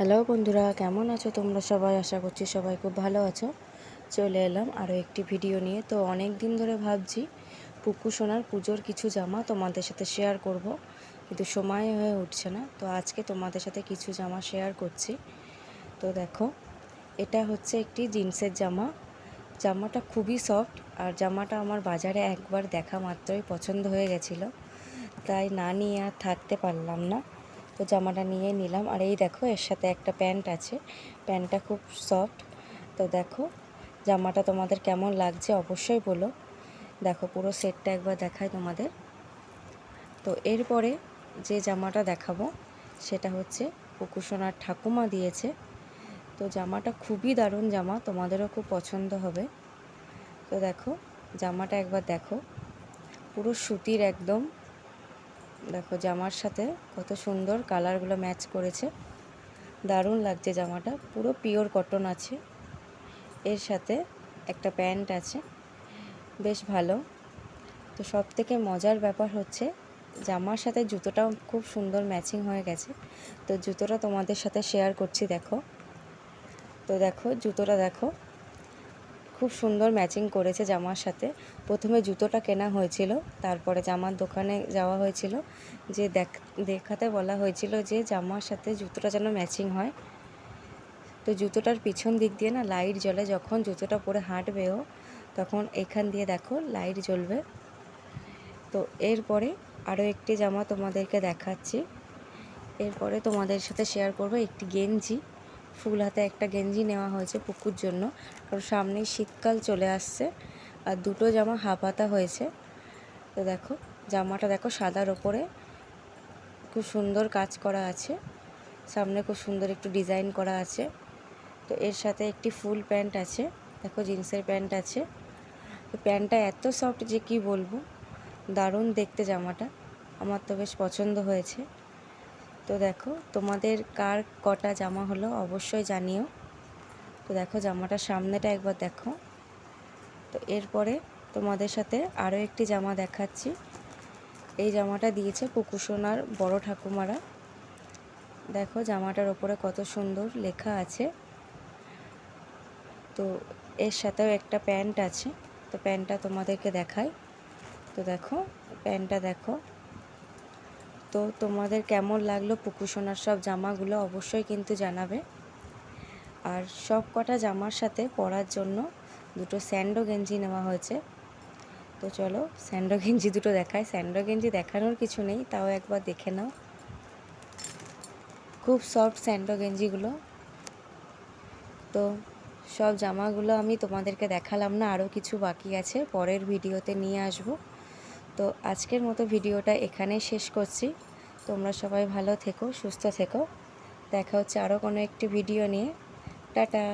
Hello বন্ধুরা, কেমন আছো তোমরা সবাই? আশা করছি সবাই খুব ভালো আছো। চলে এলাম আরও একটি ভিডিও নিয়ে। তো অনেক দিন ধরে ভাবছি পুকু সোনার পুজোর কিছু জামা তোমাদের সাথে শেয়ার করব, কিন্তু সময় হয়ে উঠছে না। তো আজকে তোমাদের সাথে কিছু জামা শেয়ার করছি। তো দেখো, এটা হচ্ছে একটি জিন্সের জামা। জামাটা খুবই সফট আর জামাটা আমার বাজারে একবার দেখা মাত্রই পছন্দ হয়ে গেছিল। তাই না নিয়ে আর থাকতে পারলাম না। তো জামাটা নিয়ে নিলাম। আর এই দেখো, এর সাথে একটা প্যান্ট আছে। প্যান্টটা খুব সফট। তো দেখো, জামাটা তোমাদের কেমন লাগছে অবশ্যই বলো। দেখো, পুরো সেটটা একবার দেখায় তোমাদের। তো এরপরে যে জামাটা দেখাবো, সেটা হচ্ছে পুকুসোনার ঠাকুমা দিয়েছে। তো জামাটা খুবই দারুণ জামা, তোমাদেরও খুব পছন্দ হবে। তো দেখো, জামাটা একবার দেখো। পুরো সুতির একদম। দেখো জামার সাথে কত সুন্দর কালারগুলো ম্যাচ করেছে। দারুণ লাগছে জামাটা। পুরো পিওর কটন আছে। এর সাথে একটা প্যান্ট আছে। বেশ ভালো। তো সব থেকে মজার ব্যাপার হচ্ছে জামার সাথে জুতোটাও খুব সুন্দর ম্যাচিং হয়ে গেছে। তো জুতোটা তোমাদের সাথে শেয়ার করছি, দেখো। তো দেখো, জুতোটা দেখো। খুব সুন্দর ম্যাচিং করেছে জামার সাথে। প্রথমে জুতোটা কেনা হয়েছিল, তারপরে জামার দোকানে যাওয়া হয়েছিল। যে দেখ, দেখাতে বলা হয়েছিল যে জামার সাথে জুতোটা যেন ম্যাচিং হয়। তো জুতোটার পিছন দিক দিয়ে না লাইট জ্বলে, যখন জুতোটা পরে হাঁটবেও তখন এখান দিয়ে দেখো লাইট জ্বলবে। তো এরপরে আরও একটি জামা তোমাদেরকে দেখাচ্ছি। এরপরে তোমাদের সাথে শেয়ার করব একটি গেঞ্জি। ফুল হাতে একটা গেঞ্জি নেওয়া হয়েছে পুকুর জন্য। কারণ সামনেই শীতকাল চলে আসছে। আর দুটো জামা হাফ হাতা হয়েছে। তো দেখো, জামাটা দেখো সাদার ওপরে। খুব সুন্দর কাজ করা আছে। সামনে খুব সুন্দর একটু ডিজাইন করা আছে। তো এর সাথে একটি ফুল প্যান্ট আছে। দেখো জিন্সের প্যান্ট আছে। তো প্যান্টটা এত সফট যে কি বলব? দারুণ দেখতে জামাটা। আমার তো বেশ পছন্দ হয়েছে। তো দেখো, তোমাদের কার কটা জামা হলো অবশ্যই জানিও। তো দেখো, জামাটা সামনেটা একবার দেখো। তো এরপরে তোমাদের সাথে আরও একটি জামা দেখাচ্ছি। এই জামাটা দিয়েছে পুকুসোনার বড় ঠাকুমারা। দেখো, জামাটার ওপরে কত সুন্দর লেখা আছে। তো এর সাথেও একটা প্যান্ট আছে। তো প্যান্টটা তোমাদেরকে দেখাই। তো দেখো, প্যান্টটা দেখো। তো তোমাদের কেমন লাগল পুকুসোনার সব জামাগুলো অবশ্যই কিন্তু জানাবে। আর সব কটা জামার সাথে পরার জন্য দুটো স্যান্ডো গেঞ্জি নেওয়া হয়েছে। তো চলো স্যান্ডো গেঞ্জি দুটো দেখায় স্যান্ডো গেঞ্জি দেখানোর কিছু নেই, তাও একবার দেখে নাও। খুব সফট স্যান্ডো গেঞ্জিগুলো। তো সব জামাগুলো আমি তোমাদেরকে দেখালাম না, আরও কিছু বাকি আছে, পরের ভিডিওতে নিয়ে আসব। তো আজকের মতো ভিডিওটা এখানে শেষ করছি। তোমরা সবাই ভালো থেকো, সুস্থ থেকো। দেখা হচ্ছে আরও কোনো একটি ভিডিও নিয়ে। টাটা।